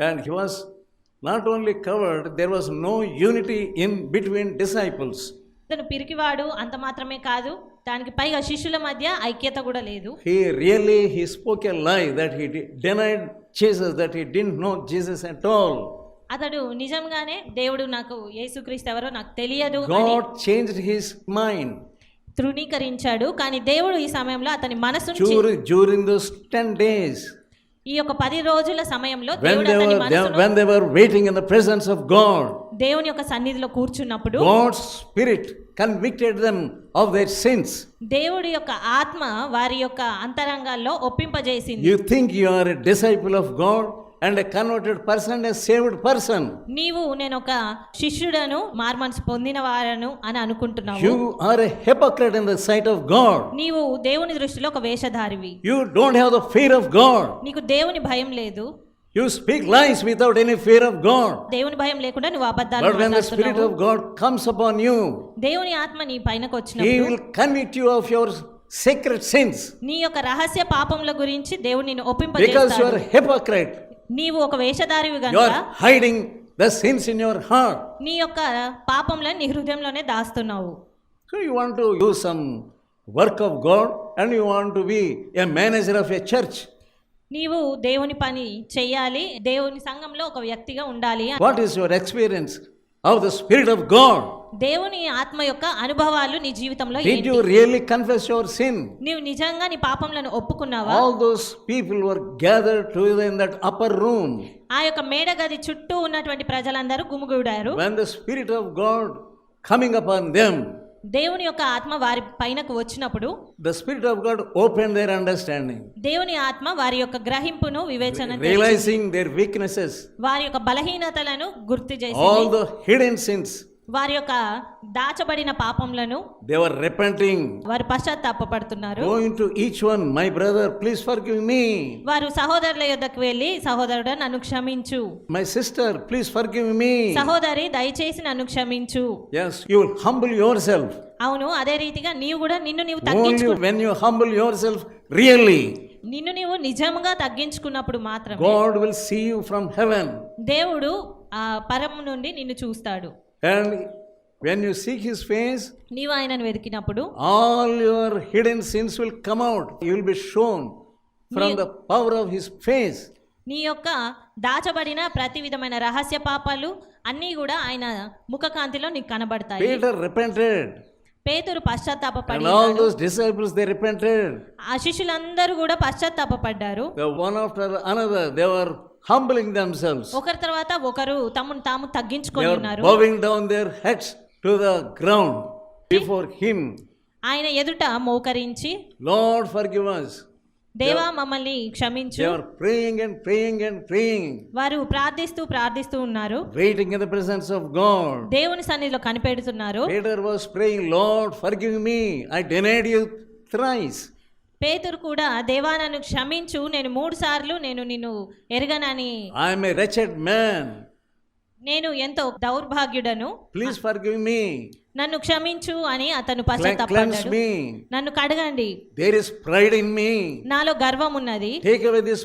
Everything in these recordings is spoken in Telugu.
And he was not only covered there was no unity in between disciples తను పిరికివాడు అంత మాత్రమే కాదు దానికి పైగా శిష్యుల మధ్య ఐక్యత కూడా లేదు. He really he spoke a lie that he denied Jesus that he didn't know Jesus at all అతడు నిజంగానే దేవుడు నాకు యేసుక్రీస్తు ఎవరో నాకు తెలియదు గాడ్ చేంజ్ హిస్ మైండ్ తృణీకరించాడు కానీ దేవుడు ఈ సమయంలో అతని మనసు జూరింగ్ దోస్ టెన్ డేస్ ఈ యొక్క పది రోజుల సమయంలో when they were waiting in the presence of God. దేవుని యొక్క సన్నిధిలో కూర్చున్నప్పుడు God's Spirit convicted them of their sins. దేవుడి యొక్క ఆత్మ వారి యొక్క అంతరంగాల్లో ఒప్పింపజేసింది You think you are a disciple of God and converted person a saved person నీవు నేను ఒక శిష్యుడను మార్మన్స్ పొందిన వారను అని అనుకుంటున్నావు. You are a hypocrite in the sight of God నీవు దేవుని దృష్టిలో ఒక వేషధారివి. You don't have the fear of God నీకు దేవుని భయం లేదు. You speak lies without any fear of God దేవుని భయం లేకుండా నువ్వు అబద్ధాలు మాట్లాడుతున్నావు but when the spirit of God comes upon you దేవుని ఆత్మ నీ పైనకి వచ్చినప్పుడు he will convict you of your secret sins నీ యొక్క రహస్య పాపముల గురించి దేవుడు నిన్ను ఒప్పింపజేస్తాడు. బికాజ్ యు ఆర్ హిపోక్రైట్ నీవు ఒక వేషధారి గనుక hiding the sins in your heart నీ యొక్క పాపంలో నీ హృదయంలోనే దాస్తున్నావు. So you want to do some work of God and you want to be a manager of a church నీవు దేవుని పని చేయాలి దేవుని సంఘంలో ఒక వ్యక్తిగా ఉండాలి. What is your experience of the Spirit of God? దేవుని ఆత్మ యొక్క అనుభవాలు నీ జీవితంలో Did ఏంటి you really confess your sin? నీవు నిజంగా నీ పాపంలను ఒప్పుకున్నావా All those people were gathered together in that upper room. ఆ యొక్క మేడగది చుట్టూ ఉన్నటువంటి ప్రజలందరూ గుమిగూడారు When the Spirit of God coming upon them, దేవుని యొక్క ఆత్మ వారి పైనకు వచ్చినప్పుడు the spirit of God open their understanding దేవుని ఆత్మ వారి యొక్క గ్రహింపును వివేచన రియలైజింగ్ దేర్ వీక్నెసెస్ వారి యొక్క బలహీనతలను గుర్తు చేసి ఆల్ ద హిడెన్ సిన్స్ వారి యొక్క దాచబడిన పాపములను దేవర్ రిపెంటింగ్ వారు పశ్చాత్తాపడుతున్నారు going each one my brother please forgive me వారు సహోదరుల యొద్దకు వెళ్ళి సహోదరుడు నన్ను క్షమించు. My sister please forgive me సహోదరి దయచేసి నన్ను క్షమించు. Yes you will humble yourself. అవును అదే రీతిగా నీవు కూడా నిన్ను నీవు తగ్గించుకు when you humble yourself really. నిన్ను నీవు నిజంగా తగ్గించుకున్నప్పుడు మాత్రం God see you from heaven దేవుడు ఆ పరం నుండి నిన్ను చూస్తాడు. And when you seek His face, నీవు ఆయనను వెతికినప్పుడు all your hidden sins will come out. You will be shown from the power of His face. నీ యొక్క దాచబడిన ప్రతి విధమైన రహస్య పాపాలు అన్నీ కూడా ఆయన ముఖకాంతిలో నీకు కనబడతాయి Peter repented, పేతురు పశ్చాత్తాపపడి and all those disciples they repented. ఆ శిష్యులందరూ కూడా పశ్చాత్తాపపడ్డారు one after another, they were humbling themselves. ఒకరి తర్వాత ఒకరు తమను తాము They తగ్గించుకొని were ఉన్నారు bowing down their heads to the ground before Him. ఆయన ఎదుట మోకరించి Lord, forgive us. దేవా మమ్మల్ని క్షమించు They were praying and praying and praying, వారు ప్రార్థిస్తూ ప్రార్థిస్తూ ఉన్నారు waiting in the presence of God. దేవుని సన్నిధిలో కనిపెడుతున్నారు Peter was praying, Lord, forgive me. I denied you thrice. పేతురు కూడా దేవానను క్షమించు. నేను మూడు సార్లు నేను నిన్ను ఎరగనని ఐఎమ్ ఏ రెచెడ్ మ్యాన్ నేను ఎంతో దౌర్భాగ్యుడను. ప్లీజ్ ఫర్ గివ్ మీ నన్ను క్షమించు అని అతను పశ్చాత్తాపడ్డాడు మీ నన్ను కడగండి. There is pride in me నాలో గర్వం ఉన్నది టేక్ అవే దిస్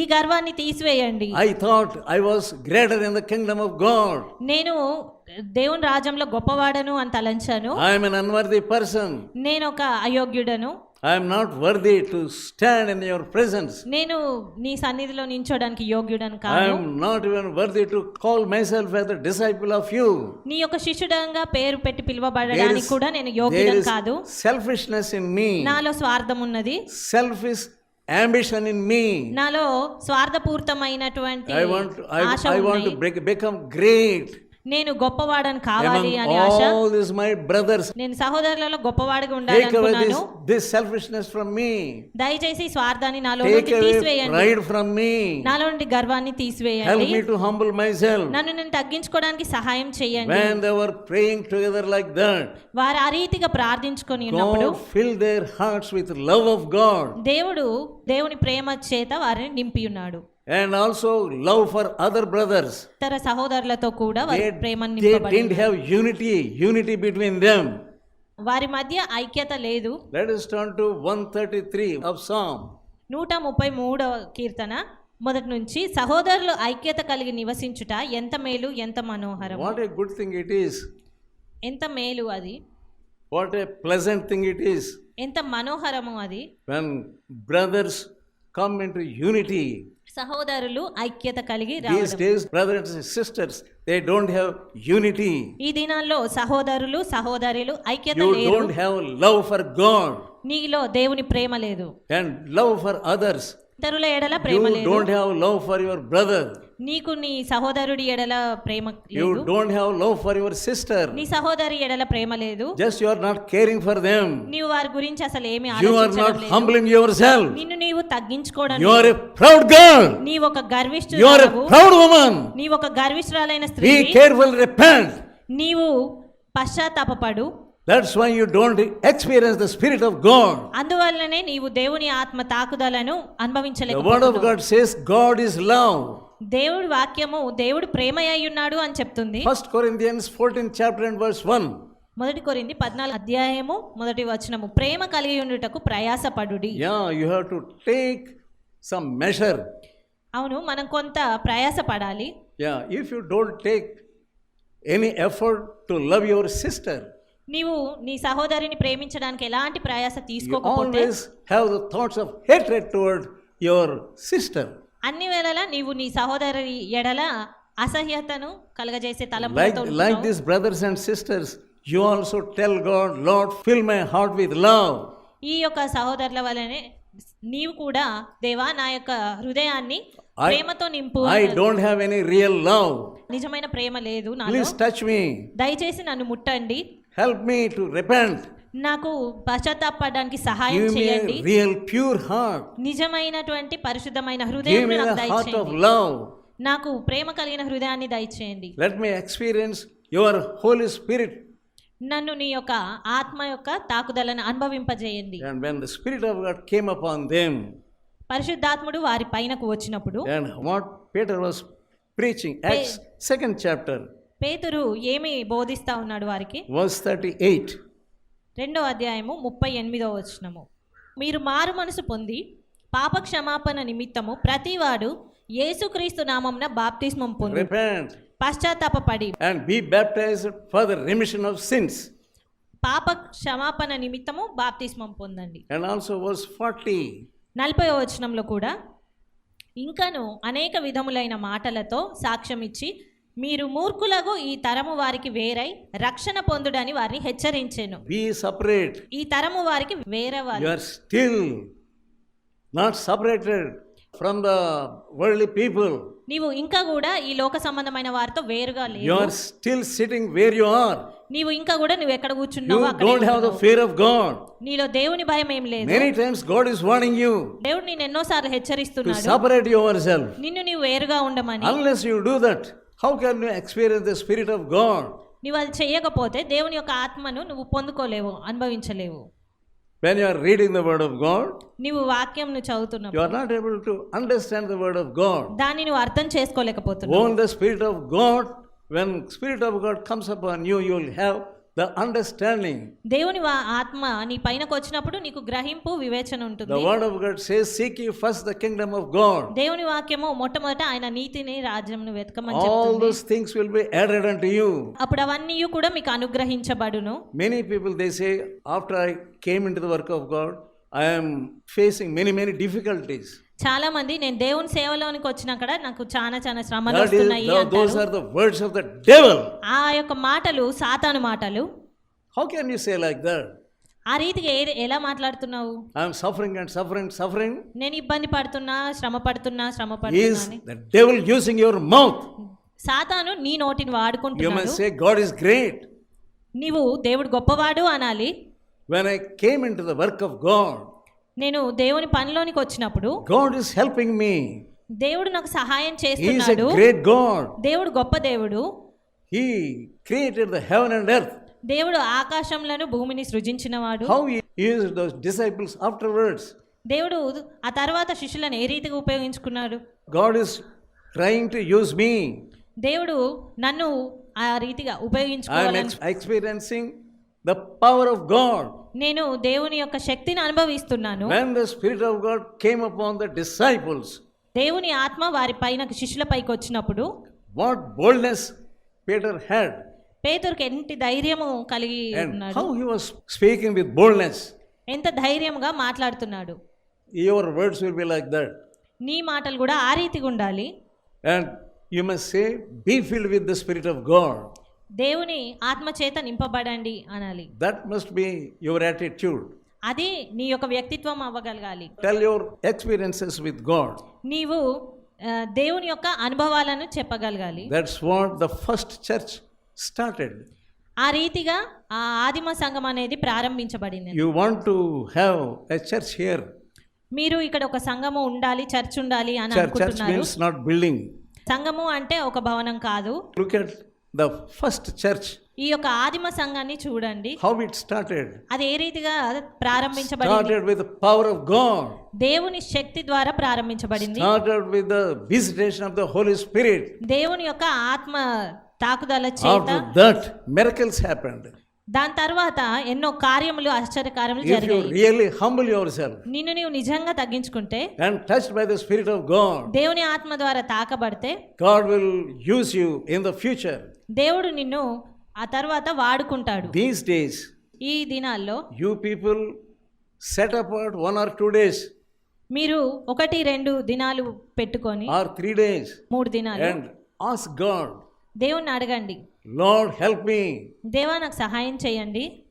ఈ గర్వాన్ని తీసివేయండి. I thought I was greater in the kingdom of God నేను దేవుని రాజ్యంలో గొప్పవాడను అని తలంచాను ఐ యామ్ అన్వర్ది పర్సన్ నేను ఒక అయోగ్యుడను. I'm not worthy to stand in your presence నేను నీ సన్నిధిలో నించోడానికి యోగ్యుడని కాదు I'm not even worthy to call myself as the disciple of you నీ యొక్క శిష్యుడంగా పేరు పెట్టి పిలవబడడానికి కూడా నేను యోగ్యుడని కాదు. సెల్ఫిష్నెస్ ఇన్ మీ నాలో స్వార్థం ఉన్నది selfish ambition in me నాలో స్వార్థపూర్తమైనటువంటి I want I want to become great నేను గొప్పవాడని కావాలి అని ఆశ. ఆల్ దిస్ మై బ్రదర్స్ నేను సహోదరులలో గొప్పవాడిగా ఉండాలి అనుకున్నాను దిస్ సెల్ఫిష్నెస్ ఫ్రమ్ మీ దయచేసి స్వార్థాన్ని నాలో నుండి తీసివేయండి. రైడ్ ఫ్రమ్ మీ నాలో నుండి గర్వాన్ని తీసివేయండి. Help me to humble myself నన్ను నేను తగ్గించుకోవడానికి సహాయం చేయండి. When they were praying together like that వారు ఆ రీతిగా ప్రార్థించుకొని ఉన్నప్పుడు fill their hearts with love of God దేవుడు దేవుని ప్రేమ చేత వారిని నింపి ఉన్నాడు. And also love for other brothers. ఇతర సహోదరులతో కూడా వారి they నింపబడి didn't have unity, unity between them. వారి మధ్య ఐక్యత లేదు Let us turn to 133 of Psalm. నూట ముప్పై మూడవ కీర్తన మొదటి నుంచి సహోదరులు ఐక్యత కలిగి నివసించుట ఎంత మేలు ఎంత మనోహరం What a good thing it is. ఎంత మేలు అది What a pleasant thing it is ఎంత మనోహరము అది when brothers come into unity. సహోదరులు ఐక్యత కలిగి sisters they don't have unity ఈ దినాల్లో సహోదరులు సహోదరులు ఐక్యత లేదు. లవ్ ఫర్ గాడ్ నీలో దేవుని ప్రేమ లేదు. అండ్ లవ్ ఫర్ అదర్స్ ఇద్దరుల ఎడల ప్రేమ లేదు. You don't have love for your brother నీకు నీ సహోదరుడి ఎడల ప్రేమ లేదు. You don't have love for your sister నీ సహోదరి ఎడల ప్రేమ లేదు. Just you are not caring for them నీవు వారి గురించి అసలు ఏమీ ఆలోచించలేదు you are not humbling yourself నిన్ను నీవు తగ్గించుకోవడం you are a proud girl నీవు ఒక గర్విష్ఠురాలు. You are a proud woman నీవు ఒక గర్విష్ఠురాలైన స్త్రీ బి కేర్ఫుల్ రిపెంట్ నీవు పశ్చాత్తాపపడు. That's why you don't experience the Spirit of God. అందువల్లనే నీవు దేవుని ఆత్మ తాకుదలను The Word of అనుభవించలేకపోతున్నావు God says God is love. దేవుడి వాక్యము దేవుడు ప్రేమ అయి ఉన్నాడు అని చెప్తుంది First Corinthians 14 chapter and verse 1. మొదటి కొరింది పద్నాలుగు అధ్యాయము మొదటి వచనము ప్రేమ కలిగి ఉండుటకు ప్రయాసపడుడి Yeah, you have to take some measure. అవును మనం కొంత ప్రయాసపడాలి Yeah, if you don't take any effort to love your sister, నీవు నీ సహోదరిని ప్రేమించడానికి ఎలాంటి ప్రయాస తీసుకోకపోతే have the thoughts of hatred your sister అన్ని వేళల నీవు నీ సహోదరి ఎడల అసహ్యతను కలగజేసే తలంపులతో like this brothers and sisters you also tell God Lord fill my heart with love ఈ యొక్క సహోదరుల వలనే నీవు కూడా దేవా నా యొక్క హృదయాన్ని ప్రేమతో నింపు. I don't have any real love నిజమైన ప్రేమ లేదు నాలో. ప్లీజ్ టచ్ మీ దయచేసి నన్ను ముట్టండి. హెల్ప్ మీ టు రిపెంట్ నాకు పశ్చాత్తాపడడానికి సహాయం చేయండి. రియల్ ప్యూర్ హార్ట్ నిజమైనటువంటి పరిశుద్ధమైన హృదయం నాకు ప్రేమ కలిగిన హృదయాన్ని దయచేయండి. Let me experience your holy spirit నన్ను నీ యొక్క ఆత్మ యొక్క తాకుదలను అనుభవింపజేయండి. And when the spirit of God came upon them పరిశుద్ధాత్ముడు వారి పైనకు వచ్చినప్పుడు and what Peter was preaching Acts second chapter పేతురు ఏమి బోధిస్తా ఉన్నాడు వారికి verse 38. రెండో అధ్యాయము ముప్పై ఎనిమిదో వచనము మీరు మారు మనసు పొంది పాప క్షమాపణ నిమిత్తము ప్రతివాడు యేసుక్రీస్తు నామంన బాప్తిస్మం పొంది Repent పశ్చాత్తాపడి and be baptized for the remission of sins. పాప క్షమాపణ నిమిత్తము బాప్తిస్మం పొందండి And also verse 40. నలభై వచనంలో కూడా ఇంకను అనేక విధములైన మాటలతో సాక్ష్యం ఇచ్చి మీరు మూర్ఖులగు ఈ తరము వారికి వేరై రక్షణ పొందుడని వారిని హెచ్చరించాను. బి సపరేట్ ఈ తరము వారికి వేరే you are still not separated from the worldly people నీవు ఇంకా కూడా ఈ లోక సంబంధమైన వారితో వేరుగా లేవు. You still sitting where you నీవు ఇంకా కూడా నువ్వు ఎక్కడ కూర్చున్నావు అక్కడ డోంట్ హావ్ ఆఫ్ గాడ్ నీలో దేవుని భయం ఏమీ లేదు. Many times God is warning దేవుడు నిన్ను ఎన్నోసార్లు హెచ్చరిస్తున్నాడు. టు సెపరేట్ యువర్ సెల్ఫ్ నిన్ను నీవు వేరుగా ఉండమని. Unless you do that how can you experience the Spirit of God? నువ్వు అది చేయకపోతే దేవుని యొక్క ఆత్మను నువ్వు పొందుకోలేవు అనుభవించలేవు When you are reading the Word of God, నీవు వాక్యం you చదువుతున్నప్పుడు are not able to understand the Word of God. దాన్ని నువ్వు అర్థం చేసుకోలేకపోతున్నావు Only the Spirit of God, when Spirit of God comes upon you, you will have the understanding. దేవుని వా- ఆత్మ నీ పైనకు వచ్చినప్పుడు నీకు గ్రహింపు వివేచన ఉంటుంది The Word of God says, Seek ye first the kingdom of God. దేవుని వాక్యము మొట్టమొదట ఆయన నీతిని రాజ్యంను వెతకమని All చెప్తుంది those things will be added unto you. అప్పుడు అవన్నీ కూడా మీకు అనుగ్రహించబడును Many people they say, after I came into the work of God, I am facing many, many difficulties. చాలా మంది నేను దేవుని సేవలోనికి వచ్చినా కూడా నాకు చాలా చాలా శ్రమలు వస్తున్నాయి ఆ యొక్క మాటలు సాతాను మాటలు. How can you say like ఆ రీతిగా ఎలా మాట్లాడుతున్నావు? I suffering and suffering suffering నేను ఇబ్బంది పడుతున్నా శ్రమ పడుతున్నా శ్రమ పడుతున్నా ఇస్ యువర్ మౌత్ సాతాను నీ నోటిని వాడుకుంటున్నాడు. You must say God great నీవు దేవుడు గొప్పవాడు అనాలి. When I came into the work of God నేను దేవుని పనిలోనికి వచ్చినప్పుడు గాడ్ ఇస్ హెల్పింగ్ మీ దేవుడు నాకు సహాయం చేస్తున్నాడు. గ్రేట్ గాడ్ దేవుడు గొప్ప దేవుడు. He created the heaven and earth దేవుడు ఆకాశంలను భూమిని సృజించినవాడు. How he use the disciples afterwards దేవుడు ఆ తర్వాత శిష్యులను ఏ రీతిగా ఉపయోగించుకున్నాడు? God is trying to use me దేవుడు నన్ను ఆ రీతిగా ఉపయోగించుకోవాలని I experiencing the power of God. నేను దేవుని యొక్క శక్తిని అనుభవిస్తున్నాను When the Spirit of God came upon the disciples, దేవుని ఆత్మ వారి పైన శిష్యులపైకి వచ్చినప్పుడు what boldness Peter had పేతురికి ఎంటి ధైర్యము కలిగి ఉన్నాడు how he was speaking with boldness. ఎంత ధైర్యంగా మాట్లాడుతున్నాడు Your words will be like that. నీ మాటలు కూడా ఆ రీతిగా ఉండాలి And you must say, Be filled with the Spirit of God. దేవుని ఆత్మ చేత నింపబడండి అనాలి. That must be your attitude అది నీ యొక్క వ్యక్తిత్వం అవ్వగలగాలి. Tell your experiences with God నీవు దేవుని యొక్క అనుభవాలను చెప్పగలగాలి. That's what the first church started ఆ రీతిగా ఆ ఆదిమ సంఘం అనేది ప్రారంభించబడింది. You want to have a church here మీరు ఇక్కడ ఒక సంఘము ఉండాలి చర్చ్ ఉండాలి అని అనుకుంటున్నారు. చర్చ్ మీన్స్ నాట్ బిల్డింగ్ సంఘము అంటే ఒక భవనం కాదు. Look at the first church, ఈ యొక్క ఆదిమ సంఘాన్ని చూడండి how it started. అది ఏ రీతిగా ప్రారంభించబడింది Started with the power of God. దేవుని శక్తి ద్వారా ప్రారంభించబడింది Started with the visitation of the Holy Spirit. దేవుని యొక్క ఆత్మ తాకుదల చేత After that, miracles happened. దాని తర్వాత ఎన్నో కార్యములు ఆశ్చర్యకార్యములు జరిగాయి. రియల్లీ హంబుల్ యువర్ సెల్ఫ్ నిన్ను నీవు నిజంగా తగ్గించుకుంటే and touched by of God దేవుని ఆత్మ ద్వారా తాకబడితే God will use you in the future దేవుడు నిన్ను ఆ తర్వాత వాడుకుంటాడు. దీస్ డేస్ ఈ దినాల్లో you people set apart one or two days మీరు ఒకటి రెండు దినాలు పెట్టుకొని ఆర్ త్రీ డేస్ మూడు దినాలు అండ్ ఆస్క్ గాడ్ దేవుణ్ణి అడగండి. లార్డ్ హెల్ప్ మీ దేవా నాకు సహాయం చేయండి.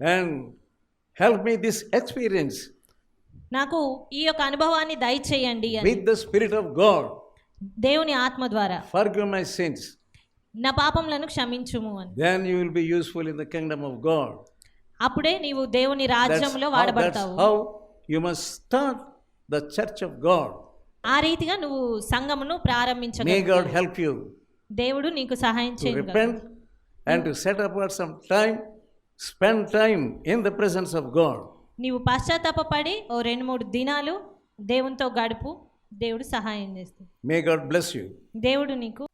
And help me this experience నాకు ఈ యొక్క అనుభవాన్ని దయచేయండి with the spirit of God దేవుని ఆత్మ ద్వారా. ఫర్ గివ్ మై సిన్స్ నా పాపములను క్షమించుము అని. Then you will be useful in the kingdom of God అప్పుడే నీవు దేవుని రాజ్యంలో వాడబడతావు. How you must start the church of God ఆ రీతిగా నువ్వు సంఘమును ప్రారంభించగలవు మే గాడ్ హెల్ప్ యు దేవుడు నీకు సహాయం చేయండి and to set apart some time spend time in the presence of God నీవు పశ్చాత్తాపపడి ఓ రెండు మూడు దినాలు దేవునితో గడుపు దేవుడు సహాయం చేస్తాడు. మే గాడ్ బ్లెస్ యు దేవుడు నీకు